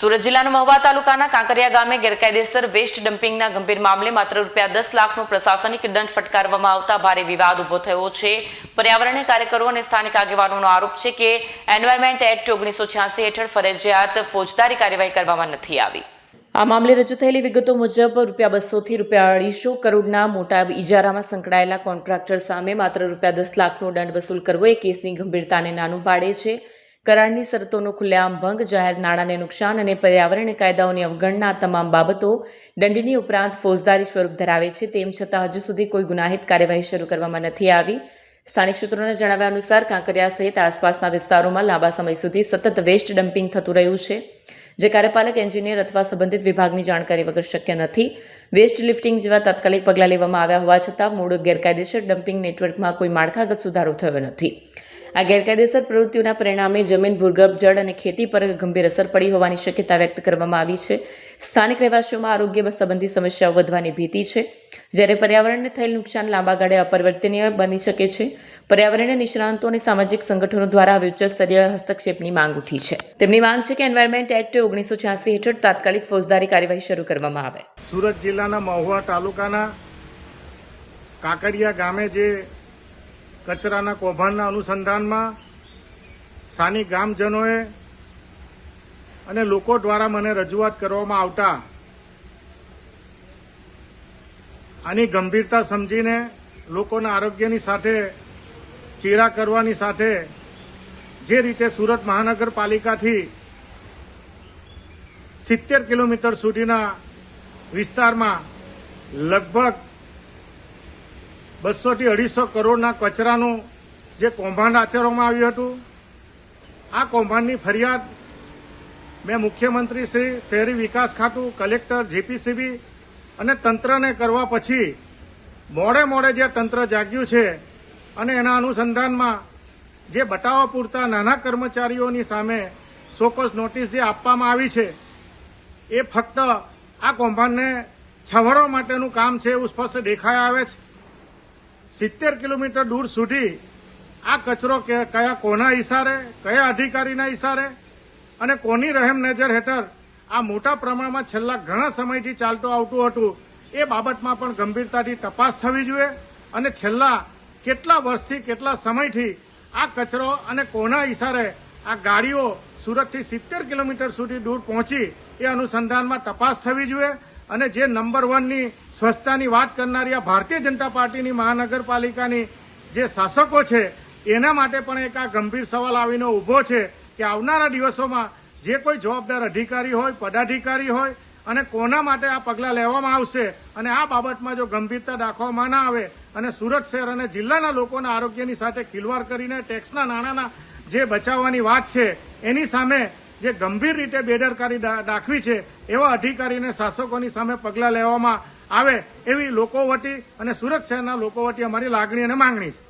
સુરત જિલ્લાના મહુવા તાલુકાના કાંકરિયા ગામે ગેરકાયદેસર વેસ્ટ ડમ્પિંગના ગંભીર મામલે માત્ર રૂપિયા દસ લાખનો પ્રશાસનિક દંડ ફટકારવામાં આવતા ભારે વિવાદ ઊભો થયો છે. પર્યાવરણીય કાર્યકરો અને સ્થાનિક આગેવાનોનો આરોપ છે કે એન્વાયરમેન્ટ એક્ટ ઓગણીસો હેઠળ ફરજિયાત ફોજદારી કાર્યવાહી કરવામાં નથી આવી. આ મામલે રજૂ થયેલી વિગતો મુજબ રૂપિયા બસોથી રૂપિયા અઢીસો કરોડના મોટા ઇજારામાં સંકળાયેલા કોન્ટ્રાક્ટર સામે માત્ર રૂપિયા દસ લાખનો દંડ વસૂલ કરવો એ કેસની ગંભીરતાને નાનું પાડે છે. કરારની શરતોનો ખુલ્લેઆમ ભંગ, જાહેર નાણાંને નુકસાન અને પર્યાવરણીય કાયદાઓની અવગણના તમામ બાબતો દંડની ઉપરાંત ફોજદારી સ્વરૂપ ધરાવે છે. તેમ છતાં હજુ સુધી કોઈ ગુનાહિત કાર્યવાહી શરૂ કરવામાં નથી આવી. સ્થાનિક સૂત્રોના જણાવ્યા અનુસાર કાંકરિયા સહિત આસપાસના વિસ્તારોમાં લાંબા સમય સુધી સતત વેસ્ટ ડમ્પિંગ થતું રહ્યું છે, જે કાર્યપાલક, એન્જિનિયર અથવા સંબંધિત વિભાગની જાણકારી વગર શક્ય નથી. વેસ્ટ લિફ્ટિંગ જેવા તાત્કાલિક પગલાં લેવામાં આવ્યા હોવા છતાં મૂળ ગેરકાયદેસર ડમ્પિંગ નેટવર્કમાં કોઈ માળખાગત સુધારો થયો નથી. આ ગેરકાયદેસર પ્રવૃત્તિઓના પરિણામે જમીન, ભૂગર્ભ, જળ અને ખેતી પર ગંભીર અસર પડી હોવાની શક્યતા વ્યક્ત કરવામાં આવી છે. સ્થાનિક રહેવાસીઓમાં આરોગ્ય સંબંધી સમસ્યાઓ વધવાની ભીતિ છે. જ્યારે પર્યાવરણને થયેલ નુકસાન લાંબા ગાળે અપરિવર્તનીય બની શકે છે. પર્યાવરણીય નિષ્ણાંતો અને સામાજિક સંગઠનો દ્વારા હવે ઉચ્ચ સ્તરીય હસ્તક્ષેપની માંગ ઉઠી છે. તેમની માંગ છે કે એન્વાયરમેન્ટ એક્ટ ઓગણીસો છ્યાસી હેઠળ તાત્કાલિક ફોજદારી કાર્યવાહી શરૂ કરવામાં આવે. સુરત જિલ્લાના મહુવા તાલુકાના કાંકરિયા ગામે જે કચરાના કૌભાંડના અનુસંધાનમાં સ્થાનિક ગ્રામજનોએ અને લોકો દ્વારા મને રજૂઆત કરવામાં આવતા આની ગંભીરતા સમજીને લોકોના આરોગ્યની સાથે ચેડા કરવાની સાથે, જે રીતે સુરત મહાનગરપાલિકાથી સિત્તેર કિલોમીટર સુધીના વિસ્તારમાં લગભગ બસોથી અઢીસો કરોડના કચરાનું જે કૌભાંડ આચરવામાં આવ્યું હતું, આ કૌભાંડની ફરિયાદ મેં મુખ્યમંત્રી શ્રી શહેરી વિકાસ ખાતું, કલેક્ટર, જીપીસીબી અને તંત્રને કરવા પછી મોડે મોડે જે તંત્ર જાગ્યું છે અને એના અનુસંધાનમાં જે બટાવા પૂરતા નાના કર્મચારીઓની સામે સોકોસ નોટિસ જે આપવામાં આવી છે, એ ફક્ત આ કૌભાંડને છવરવા માટેનું કામ છે એવું સ્પષ્ટ દેખાઈ આવે છે. સિત્તેર કિલોમીટર દૂર સુધી આ કચરો કયા કોના ઇશારે કયા અધિકારીના ઇશારે અને કોની રહેમ નજર હેઠળ આ મોટા પ્રમાણમાં છેલ્લા ઘણા સમયથી ચાલતું આવતું હતું, એ બાબતમાં પણ ગંભીરતાથી તપાસ થવી જોઈએ અને છેલ્લા કેટલા વર્ષથી, કેટલા સમયથી આ કચરો અને કોના ઇશારે આ ગાડીઓ સુરતથી સિત્તેર કિલોમીટર સુધી દૂર પહોંચી એ અનુસંધાનમાં તપાસ થવી જોઈએ અને જે નંબર વનની સ્વચ્છતાની વાત કરનારી આ ભારતીય જનતા પાર્ટીની મહાનગરપાલિકાની જે શાસકો છે, એના માટે પણ એક આ ગંભીર સવાલ આવીને ઊભો છે કે આવનારા દિવસોમાં જે કોઈ જવાબદાર અધિકારી હોય, પદાધિકારી હોય અને કોના માટે આ પગલાં લેવામાં આવશે અને આ બાબતમાં જો ગંભીરતા દાખવવામાં ના આવે અને સુરત શહેર અને જિલ્લાના લોકોના આરોગ્યની સાથે ખિલવાડ કરીને ટેક્સના નાણાંના જે બચાવવાની વાત છે, એની સામે જે ગંભીર રીતે બેદરકારી દાખવી છે, એવા અધિકારીને શાસકોની સામે પગલાં લેવામાં આવે એવી લોકો વટી અને સુરત શહેરના લોકો વટી અમારી લાગણી અને માંગણી છે.